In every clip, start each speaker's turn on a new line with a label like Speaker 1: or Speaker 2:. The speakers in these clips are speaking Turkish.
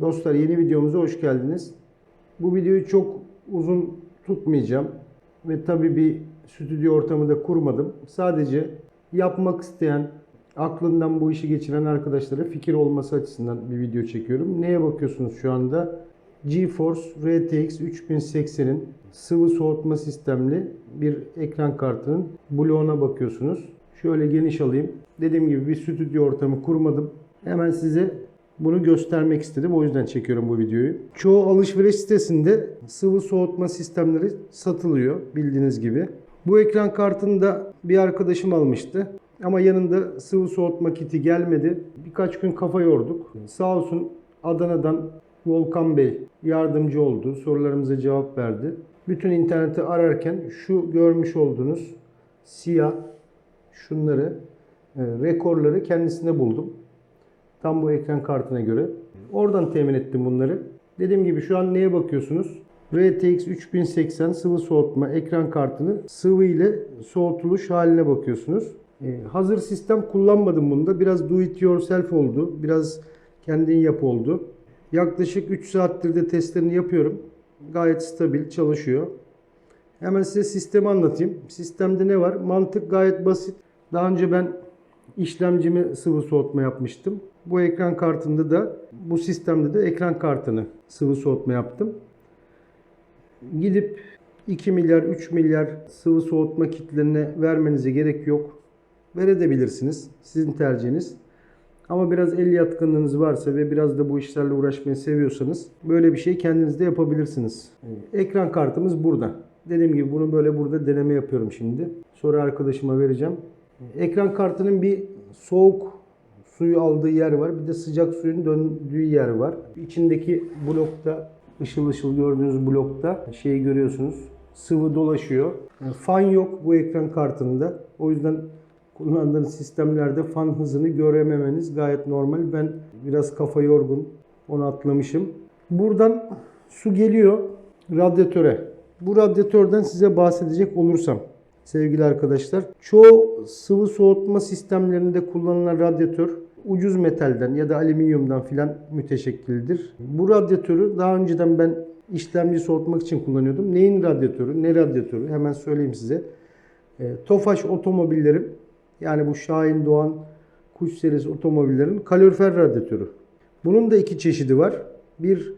Speaker 1: Dostlar yeni videomuza hoş geldiniz. Bu videoyu çok uzun tutmayacağım. Ve tabii bir stüdyo ortamı da kurmadım. Sadece yapmak isteyen, aklından bu işi geçiren arkadaşlara fikir olması açısından bir video çekiyorum. Neye bakıyorsunuz şu anda? GeForce RTX 3080'in sıvı soğutma sistemli bir ekran kartının bloğuna bakıyorsunuz. Şöyle geniş alayım. Dediğim gibi bir stüdyo ortamı kurmadım. Hemen size bunu göstermek istedim. O yüzden çekiyorum bu videoyu. Çoğu alışveriş sitesinde sıvı soğutma sistemleri satılıyor bildiğiniz gibi. Bu ekran kartını da bir arkadaşım almıştı. Ama yanında sıvı soğutma kiti gelmedi. Birkaç gün kafa yorduk. Sağ olsun Adana'dan Volkan Bey yardımcı oldu. Sorularımıza cevap verdi. Bütün interneti ararken şu görmüş olduğunuz siyah şunları e, rekorları kendisinde buldum. Tam bu ekran kartına göre. Oradan temin ettim bunları. Dediğim gibi şu an neye bakıyorsunuz? RTX 3080 sıvı soğutma ekran kartını sıvı ile soğutuluş haline bakıyorsunuz. Ee, hazır sistem kullanmadım bunda. Biraz do it yourself oldu. Biraz kendin yap oldu. Yaklaşık 3 saattir de testlerini yapıyorum. Gayet stabil çalışıyor. Hemen size sistemi anlatayım. Sistemde ne var? Mantık gayet basit. Daha önce ben işlemcimi sıvı soğutma yapmıştım. Bu ekran kartında da bu sistemde de ekran kartını sıvı soğutma yaptım. Gidip 2 milyar 3 milyar sıvı soğutma kitlerine vermenize gerek yok. Verebilirsiniz. Sizin tercihiniz. Ama biraz el yatkınlığınız varsa ve biraz da bu işlerle uğraşmayı seviyorsanız böyle bir şey kendiniz de yapabilirsiniz. Ekran kartımız burada. Dediğim gibi bunu böyle burada deneme yapıyorum şimdi. Sonra arkadaşıma vereceğim. Ekran kartının bir soğuk suyu aldığı yer var. Bir de sıcak suyun döndüğü yer var. İçindeki blokta ışıl ışıl gördüğünüz blokta şeyi görüyorsunuz. Sıvı dolaşıyor. Fan yok bu ekran kartında. O yüzden kullandığınız sistemlerde fan hızını görememeniz gayet normal. Ben biraz kafa yorgun. Onu atlamışım. Buradan su geliyor radyatöre. Bu radyatörden size bahsedecek olursam sevgili arkadaşlar. Çoğu sıvı soğutma sistemlerinde kullanılan radyatör ucuz metalden ya da alüminyumdan filan müteşekkildir. Bu radyatörü daha önceden ben işlemci soğutmak için kullanıyordum. Neyin radyatörü? Ne radyatörü? Hemen söyleyeyim size. E, Tofaş otomobillerin yani bu Şahin Doğan Kuş serisi otomobillerin kalorifer radyatörü. Bunun da iki çeşidi var. Bir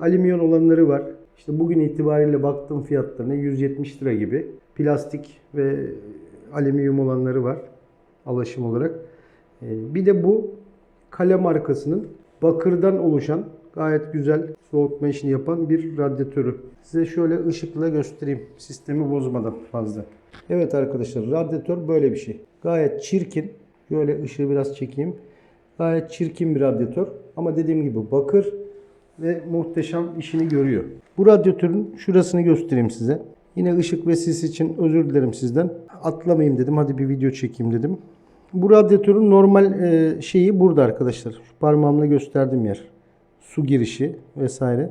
Speaker 1: alüminyum olanları var. İşte bugün itibariyle baktığım fiyatlarına 170 lira gibi. Plastik ve alüminyum olanları var alaşım olarak. Ee, Bir de bu Kale markasının bakırdan oluşan gayet güzel soğutma işini yapan bir radyatörü. Size şöyle ışıkla göstereyim sistemi bozmadan fazla. Evet arkadaşlar radyatör böyle bir şey. Gayet çirkin. Şöyle ışığı biraz çekeyim. Gayet çirkin bir radyatör. Ama dediğim gibi bakır ve muhteşem işini görüyor. Bu radyatörün şurasını göstereyim size. Yine ışık ve sis için özür dilerim sizden. Atlamayayım dedim. Hadi bir video çekeyim dedim. Bu radyatörün normal e, şeyi burada arkadaşlar. Şu parmağımla gösterdiğim yer. Su girişi vesaire.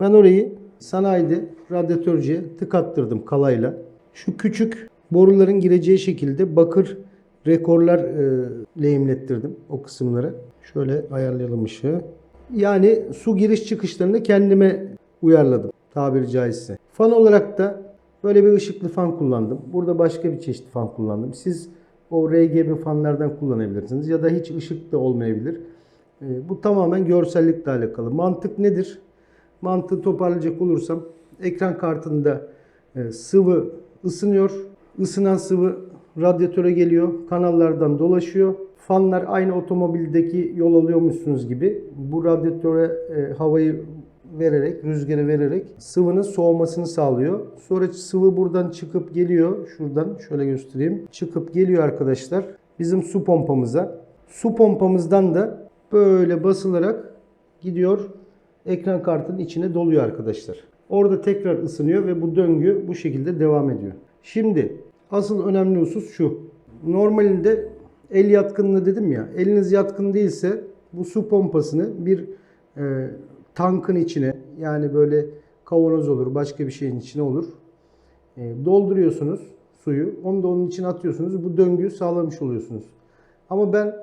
Speaker 1: Ben orayı sanayide radyatörcüye tık attırdım kalayla. Şu küçük boruların gireceği şekilde bakır rekorlar e, lehimlettirdim o kısımları. Şöyle ayarlayalım ışığı. Yani su giriş çıkışlarını kendime uyarladım tabiri caizse. Fan olarak da böyle bir ışıklı fan kullandım. Burada başka bir çeşit fan kullandım. Siz o RGB fanlardan kullanabilirsiniz ya da hiç ışık da olmayabilir. E, Bu tamamen görsellikle alakalı. Mantık nedir? Mantığı toparlayacak olursam ekran kartında e, sıvı ısınıyor. Isınan sıvı radyatöre geliyor. Kanallardan dolaşıyor. Fanlar aynı otomobildeki yol alıyormuşsunuz gibi bu radyatöre e, havayı vererek, rüzgarı vererek sıvının soğumasını sağlıyor. Sonra sıvı buradan çıkıp geliyor. Şuradan şöyle göstereyim. Çıkıp geliyor arkadaşlar bizim su pompamıza. Su pompamızdan da böyle basılarak gidiyor ekran kartının içine doluyor arkadaşlar. Orada tekrar ısınıyor ve bu döngü bu şekilde devam ediyor. Şimdi asıl önemli husus şu. Normalinde el yatkınlığı dedim ya. Eliniz yatkın değilse bu su pompasını bir e, tankın içine yani böyle kavanoz olur başka bir şeyin içine olur. E, dolduruyorsunuz suyu. Onu da onun içine atıyorsunuz. Bu döngüyü sağlamış oluyorsunuz. Ama ben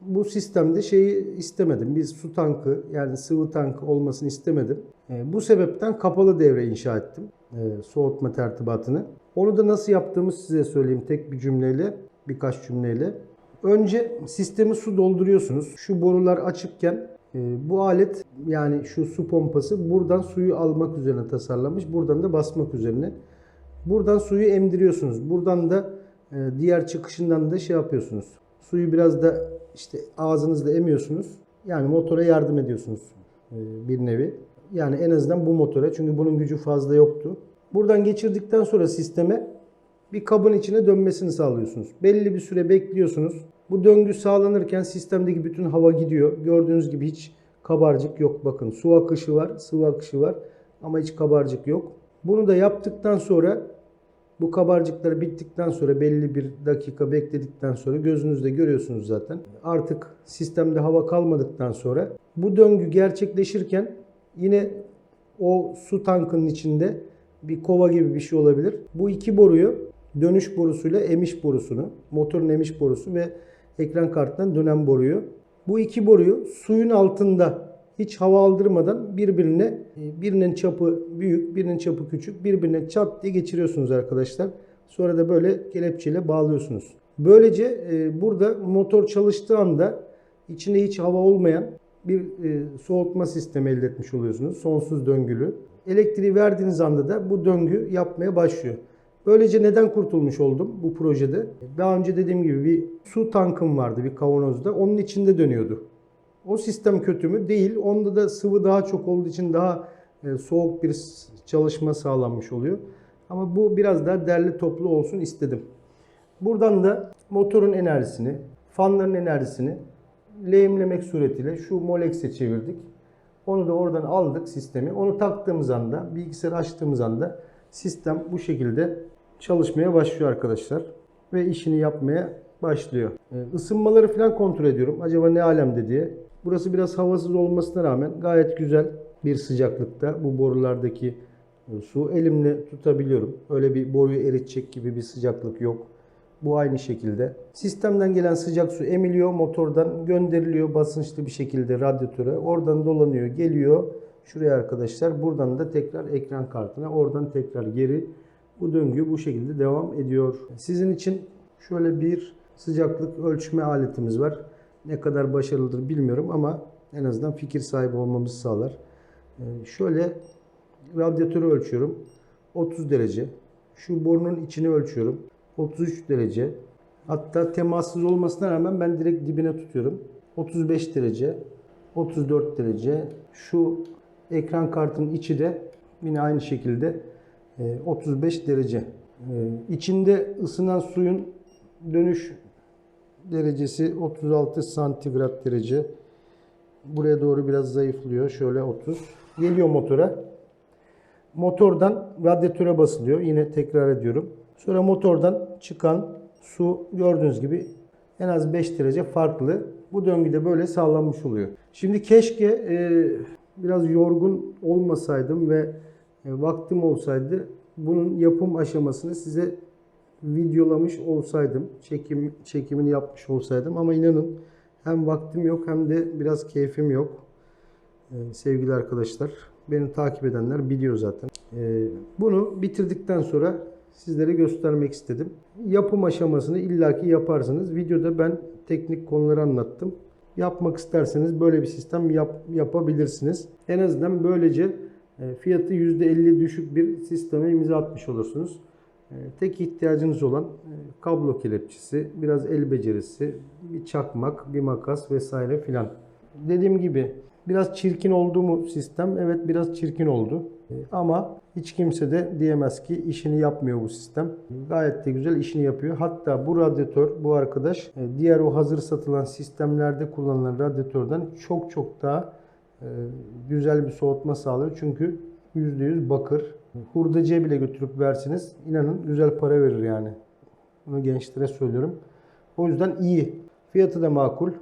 Speaker 1: bu sistemde şeyi istemedim. Bir su tankı yani sıvı tankı olmasını istemedim. E, bu sebepten kapalı devre inşa ettim. E, soğutma tertibatını. Onu da nasıl yaptığımı size söyleyeyim tek bir cümleyle, birkaç cümleyle. Önce sistemi su dolduruyorsunuz. Şu borular açıkken e, bu alet yani şu su pompası buradan suyu almak üzerine tasarlanmış. Buradan da basmak üzerine. Buradan suyu emdiriyorsunuz. Buradan da e, diğer çıkışından da şey yapıyorsunuz. Suyu biraz da işte ağzınızla emiyorsunuz. Yani motora yardım ediyorsunuz e, bir nevi. Yani en azından bu motora çünkü bunun gücü fazla yoktu. Buradan geçirdikten sonra sisteme bir kabın içine dönmesini sağlıyorsunuz. Belli bir süre bekliyorsunuz. Bu döngü sağlanırken sistemdeki bütün hava gidiyor. Gördüğünüz gibi hiç kabarcık yok. Bakın su akışı var, sıvı akışı var ama hiç kabarcık yok. Bunu da yaptıktan sonra bu kabarcıkları bittikten sonra belli bir dakika bekledikten sonra gözünüzde görüyorsunuz zaten. Artık sistemde hava kalmadıktan sonra bu döngü gerçekleşirken yine o su tankının içinde bir kova gibi bir şey olabilir. Bu iki boruyu dönüş borusuyla emiş borusunu, motorun emiş borusu ve ekran kartından dönen boruyu. Bu iki boruyu suyun altında hiç hava aldırmadan birbirine birinin çapı büyük, birinin çapı küçük, birbirine çat diye geçiriyorsunuz arkadaşlar. Sonra da böyle kelepçeyle bağlıyorsunuz. Böylece e, burada motor çalıştığı anda içinde hiç hava olmayan bir e, soğutma sistemi elde etmiş oluyorsunuz. Sonsuz döngülü. Elektriği verdiğiniz anda da bu döngü yapmaya başlıyor. Böylece neden kurtulmuş oldum bu projede? Daha önce dediğim gibi bir su tankım vardı bir kavanozda. Onun içinde dönüyordu. O sistem kötü mü? Değil. Onda da sıvı daha çok olduğu için daha e, soğuk bir çalışma sağlanmış oluyor. Ama bu biraz daha derli toplu olsun istedim. Buradan da motorun enerjisini, fanların enerjisini lehimlemek suretiyle şu Molex'e çevirdik. Onu da oradan aldık sistemi. Onu taktığımız anda, bilgisayarı açtığımız anda sistem bu şekilde çalışmaya başlıyor arkadaşlar. Ve işini yapmaya başlıyor. Ee, Isınmaları falan kontrol ediyorum. Acaba ne alemde diye. Burası biraz havasız olmasına rağmen gayet güzel bir sıcaklıkta bu borulardaki e, su elimle tutabiliyorum. Öyle bir boruyu eritecek gibi bir sıcaklık yok. Bu aynı şekilde. Sistemden gelen sıcak su emiliyor, motordan gönderiliyor basınçlı bir şekilde radyatöre. Oradan dolanıyor, geliyor. Şuraya arkadaşlar. Buradan da tekrar ekran kartına, oradan tekrar geri. Bu döngü bu şekilde devam ediyor. Sizin için şöyle bir sıcaklık ölçme aletimiz var. Ne kadar başarılıdır bilmiyorum ama en azından fikir sahibi olmamızı sağlar. Ee, şöyle radyatörü ölçüyorum. 30 derece. Şu borunun içini ölçüyorum. 33 derece. Hatta temassız olmasına rağmen ben direkt dibine tutuyorum. 35 derece. 34 derece. Şu ekran kartının içi de yine aynı şekilde 35 derece. E, İçinde ısınan suyun dönüş derecesi 36 santigrat derece. Buraya doğru biraz zayıflıyor. Şöyle 30. Geliyor motora. Motordan radyatöre basılıyor. Yine tekrar ediyorum. Sonra motordan çıkan su gördüğünüz gibi en az 5 derece farklı. Bu döngüde böyle sağlanmış oluyor. Şimdi keşke e, biraz yorgun olmasaydım ve e, vaktim olsaydı bunun yapım aşamasını size videolamış olsaydım, çekim çekimini yapmış olsaydım ama inanın hem vaktim yok hem de biraz keyfim yok. Ee, sevgili arkadaşlar, beni takip edenler biliyor zaten. Ee, bunu bitirdikten sonra sizlere göstermek istedim. Yapım aşamasını illaki yaparsınız. Videoda ben teknik konuları anlattım. Yapmak isterseniz böyle bir sistem yap, yapabilirsiniz. En azından böylece e, fiyatı %50 düşük bir sisteme imza atmış olursunuz. E, Tek ihtiyacınız olan e, kablo kelepçesi, biraz el becerisi, bir çakmak, bir makas vesaire filan. Dediğim gibi biraz çirkin oldu mu sistem? Evet biraz çirkin oldu. E, Ama hiç kimse de diyemez ki işini yapmıyor bu sistem. Gayet de güzel işini yapıyor. Hatta bu radyatör, bu arkadaş e, diğer o hazır satılan sistemlerde kullanılan radyatörden çok çok daha e, güzel bir soğutma sağlıyor. Çünkü %100 bakır. Hurdacıya bile götürüp versiniz inanın güzel para verir yani. Bunu gençlere söylüyorum. O yüzden iyi. Fiyatı da makul.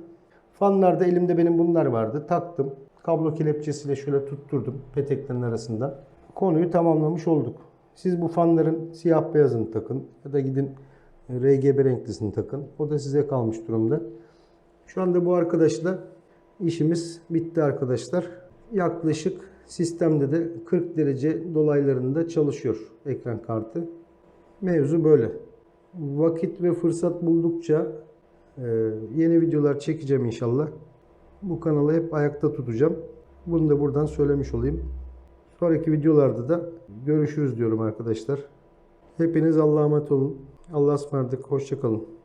Speaker 1: Fanlarda elimde benim bunlar vardı. Taktım. Kablo kelepçesiyle şöyle tutturdum peteklerin arasından. Konuyu tamamlamış olduk. Siz bu fanların siyah beyazını takın ya da gidin RGB renklisini takın. O da size kalmış durumda. Şu anda bu arkadaşla işimiz bitti arkadaşlar. Yaklaşık sistemde de 40 derece dolaylarında çalışıyor ekran kartı. Mevzu böyle. Vakit ve fırsat buldukça e, yeni videolar çekeceğim inşallah. Bu kanalı hep ayakta tutacağım. Bunu da buradan söylemiş olayım. Sonraki videolarda da görüşürüz diyorum arkadaşlar. Hepiniz Allah'a emanet olun. Allah'a ısmarladık. Hoşçakalın.